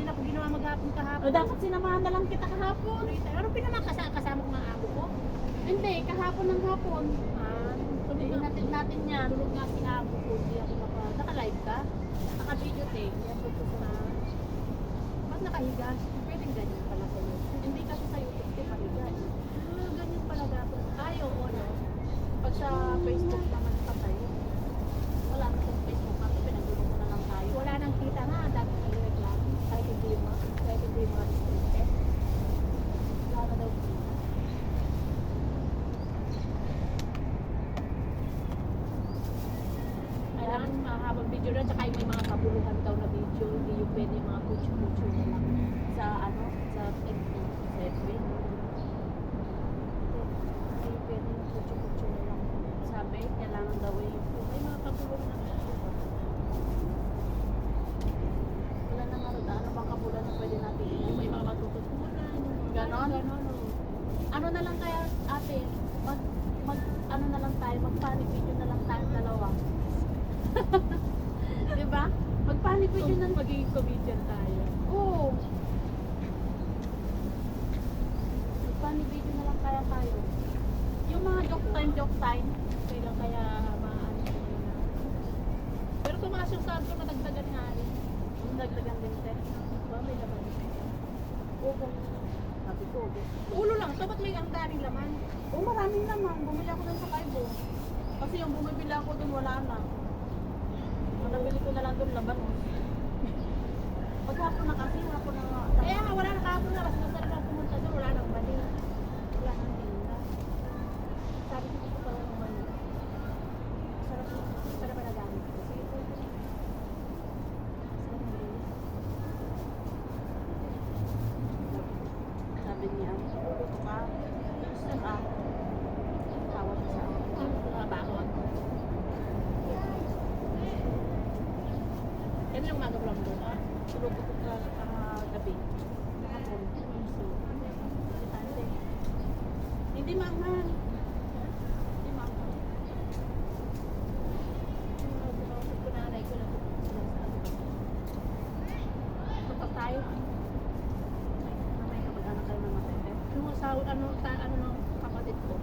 din ako ginawa maghapon kahapon. O dapat sinamahan na lang kita kahapon. Ano pinamang kasama, kasama ko mga amo ko? Hindi, kahapon ng hapon. Ah, tulog na. Ihatid natin yan. Tulog nga si amo ko. Hindi ako naka... Naka-live ka? Naka-video tape? Yan, tulog ko na. Ba't nakahiga? Pwedeng ganyan pala sa'yo. Hindi kasi sa YouTube ko pahiga. Ah, ganyan pala dapat. Ay, oo, no? Pag sa Facebook naman patay. Wala na sa Facebook kasi pinagulong mo na lang tayo. Wala nang kita nga. Dati nagreklamo. Kahit hindi mo. Kahit hindi mo restricted. Wala na daw kita. Kailangan mahabang video na, tsaka yung may mga kabuluhan daw na video, hindi yung pwede yung mga kutsu-kutsu na lang Sa ano? sa FB. Sa FB. Hindi pwede yung kutsu-kutsu na lang. Sabi, kailangan daw eh. May mga kabuluhan na. Wala na nga. Ano bang kabulan na pwede natin Yung may mga matututunan. Ganon? Ganon. Ano na lang kaya ate? Mag, mag, ano na lang tayo? Mag-panic video na lang tayo dalawa. Ba? Video na magiging comedian tayo. Oo. Mag-funny video na lang kaya tayo. Yung mga joke time, joke time. Kailan kaya maano na. Pero tumaas yung sahod ko, nadagdagan nga rin. Yung dagdagan din te. Diba, may laman. Ugo. Sabi ko, ugo. Ulo lang, so ba't may ang daming laman? Oo, maraming naman. Bumili ako dun sa Kaibo. Kasi yung bumibili ako dun, wala na. Nabili ko na lang dun laban. Oh. Paghapon na kasi, hapon na. Kaya nga, wala na kahapon na, mas masarap ako pumunta doon, wala nang mali. Wala nang tinda. Sabi ko dito pala ng mali. Sarap yun. Sarap na nagamit ko. Sige po. Sarap na yun. Sabi niya, ito ka. Saan ah? Tawag niya sa akin. Ang mga bakod. Yan yung umaga lang doon. ah. Tulog ko ka ah, gabi. Hapon. Importante. Hindi mahal. Hindi mahal. Pinakausap ko nanay ko lang. Punta tayo. Mamaya kamag-anak kayo ng matete. Yung asawa, ano, ta, ano ng kapatid ko.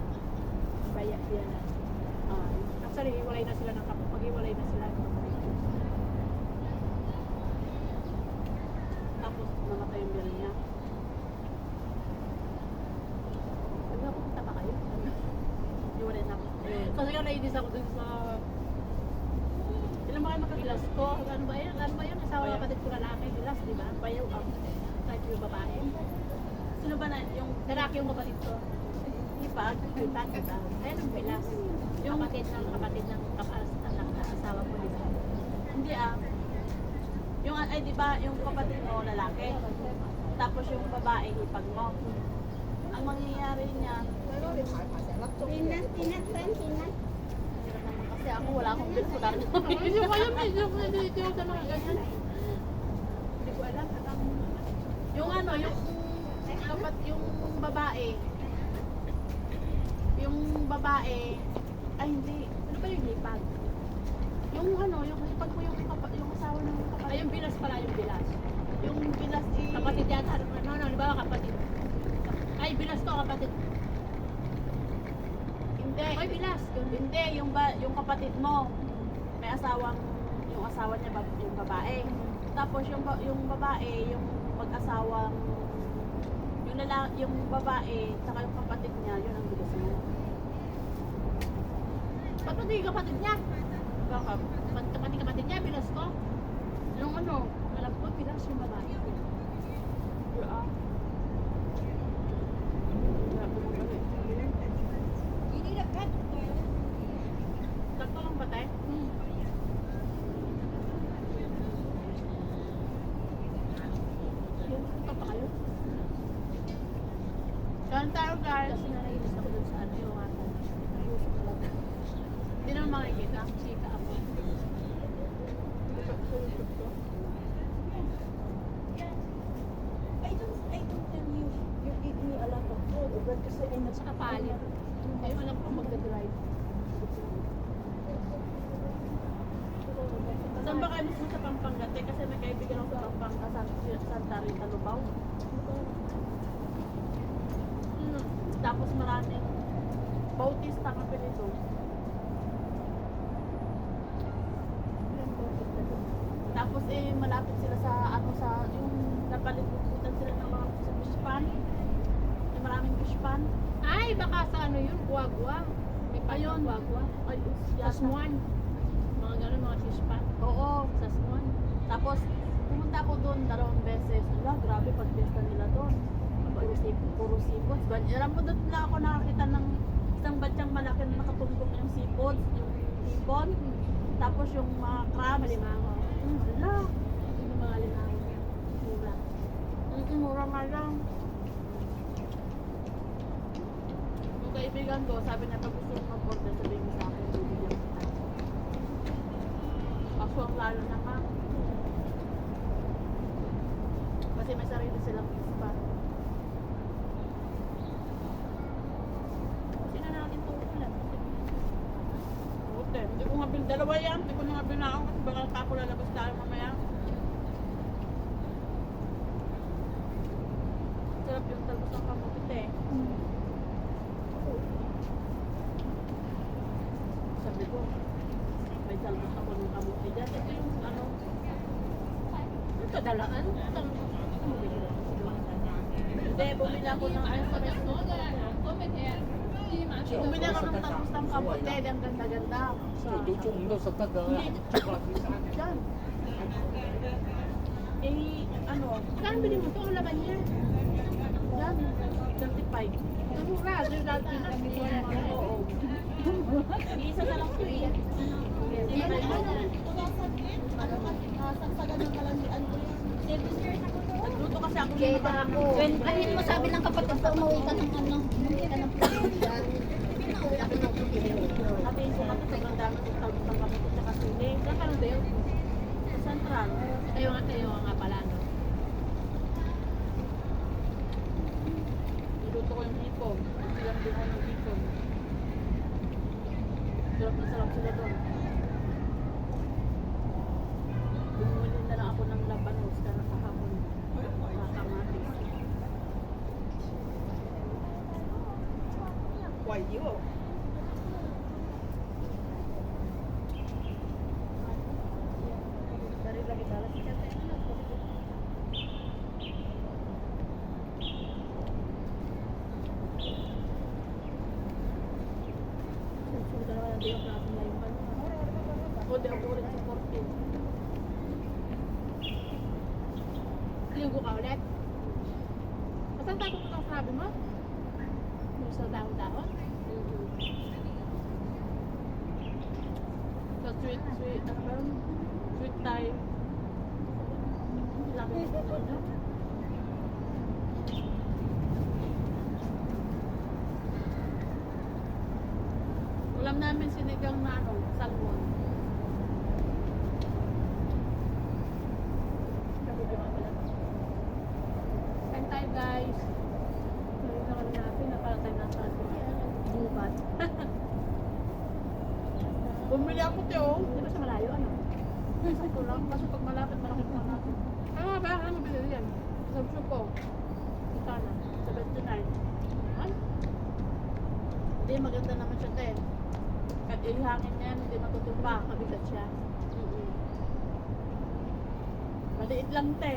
Baya, yan na. Ah, Actually, hiwalay na sila ng kapatid. Pag-hiwalay na sila ng kapatid ko. tapos namatay yung bill niya. Nagpapunta pa kayo? Iwalay na ako. Ayun. Kasi nga nainis ako dun sa... Ilan ba kayo makabilas ko? Ano ba yan? Ano ba yan? Asawa ng kapatid ko lalaki. Bilas, di ba? Bayaw ang type yung babae. Sino ba na yung Lalaki yung kapatid ko. ipag? Kita, kita. Ayan ang bilas. Yung kapatid ng kapatid ng asawa ko, di ba? Hindi ah. Yung ay di ba yung kapatid mo lalaki. Tapos yung babae hipag mo. Ang mangyayari niya, pinat. hirap naman kasi ako wala akong ko lang. Medyo kayo, medyo, medyo, sa mga ganyan. Hindi ko alam. Alam mo naman. yung ano, yung kapat yung babae. Yung babae ay hindi. Ano ba yung hipag? Yung ano, yung hipag mo yung yung asawa ng kapatid. Ay, yung bilas pala, yung bilas. yung bilas i Kapatid yata. Ano, ano, di ba kapatid? Ay, bilas to, kapatid. Hindi. Ay, bilas. Hindi, yung ba, yung kapatid mo may asawang yung asawa niya yung babae. Tapos yung ba- yung babae, yung mag-asawang yung lala, yung babae tsaka yung kapatid niya, yun ang bilis mo. Ba't pati yung kapatid niya? Bakit? Pati kapatid, kapatid niya, bilas ko. Yung ano? Alam ko, bilas yung babae. Ah. Grabe mo ba eh. Hindi na cut. Sakto lang ba tayo? Hmm. Yung punta pa kayo. Kain tayo guys. Kasi nainis ako dun sa ano yung ata. Ayuso talaga. Hindi naman makikita. Chika ako. I don't, I don't tell you. You give me a lot of food. But kasi I'm not Saka palit. Ngayon alam ko magdadrive. Saan ba kayo sa Pampanga? Te? Kasi may kaibigan ako sa Pampanga. San- Santa Rita Lubao. Hmm. Tapos maraming Bautista ang apelido. Tapos eh, malapit sila sa ano sa yung napaligutan sila ng mga sa fish pan. Yung maraming fish pan. Ay, baka sa ano yun, guagua. May payong guagua. Ay, Sa. Swan. Mga gano'n, mga fish pan. Oo. Sa Swan. Tapos pumunta ako doon dalawang beses. Wala, grabe pag fiesta nila doon. Puro seafood. Puro seafood. Ba- Alam mo doon lang ako nakakita ng isang batyang malaki na nakatumbok yung seafood, yung ibon. Tapos yung mga crabs. Malimango. Mm, Mga limango niya. Mura. Mm, mura nga lang. Yung kaibigan ko, sabi niya, pag gusto mo mag-order, sabihin mo sa akin, bibigyan kita. Kaso ang lalo na ka. Kasi may sarili silang ispa. Kasi na natin ito ulan. Buti. Hindi ko nga bin, dalawa yan. Hindi ko nga binakaw kasi baka ako lalabas tayo mamaya. Nakakapit eh. Hmm. Sabi ko, may dalmas ng kamuti dyan. Ito ano, ito dalaan. Hindi, bumila ko ng ano sa restaurant. Bumila ko ng tapos ng kamuti. Ang ganda-ganda. Hindi. Eh, ano, saan bilhin mo ito? Ang laban niya. Anin mo sabi ng kapatid ko, umuwi ka ng ano, umuwi ka ng probinsya. Pinauwi ako ng probinsya. Hatiin ko kasi sobrang dami kong talbos ng kamuti sa kasili. Saan ka nung yun? Sa Central. Kayo nga, kayo nga pala, no? Niluto ko yung hipon. Silang din ako ng hipon. Sarap na sarap sila doon. Bumili na lang ako ng labanos kana kahapon. Mga kamatis. Why you? Dari lagi balas ikan teh. Sudah naman ang diyak natin na yung ano. Ulit sa 14. Linggo ka ulit. Saan tayo pupunta ang sabi mo? Yung sa dahon-dahon? Sa sweet, sweet, ano ba yun? Sweet Thai. Lagi ito, no? Ulam namin sinigang na ano, salmon. Kain tayo guys. Meron na kami natin. Napala tayo nasa bubat. Bumili ako, Teo. Di ba siya malayo? Ano? Sakto lang. Kasi pag malapit, malaki pa natin. Ano nga ba? Ano mabili yan? Sa ko. Ito na. 79. Ano? Hindi, maganda naman siya, te. Kahit ihangin niya, hindi matutumba. Mabigat siya. Maliit lang, te.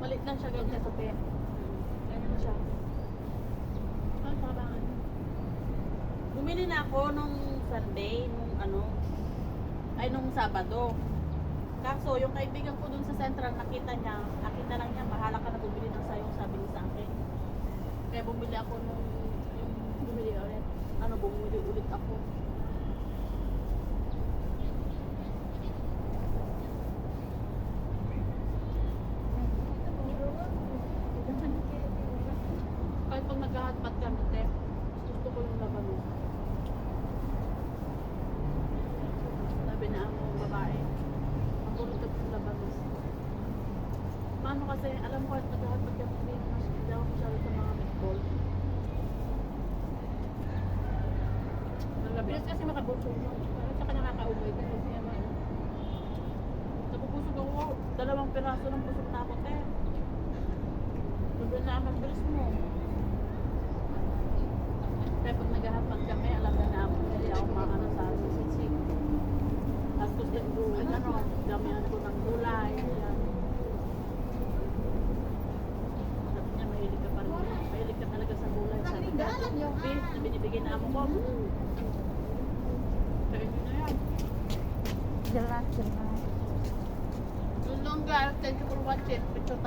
Maliit lang siya ganyan sa te. Ganyan siya. Ano pa ba? Bumili na ako nung Sunday, nung ano, ay nung Sabado. Kaso, yung kaibigan ko dun sa Central, nakita niya, nakita lang niya, bahala ka na bumili ng sayong, sabi niya sa akin. Kaya bumili ako nung, yung bumili ulit. Ano, bumili ulit ako. Kahit pag naghahatpat kami, te, gusto ko yung labanos. grabe na ang babae. Ang puro tapos sa labas. Paano kasi, alam ko at dapat pagkakulin, mas hindi ako masyado sa mga meatball. Mabilis kasi makabutong mo. Parang saka nakakaumay ka kasi naman. Napupusog ako, dalawang piraso ng pusog na ako, te. Sobrang na, mabilis mo. ginaamo ko. Mm. Pwede na yan. Dala, dala. Nung thank you for watching. Picture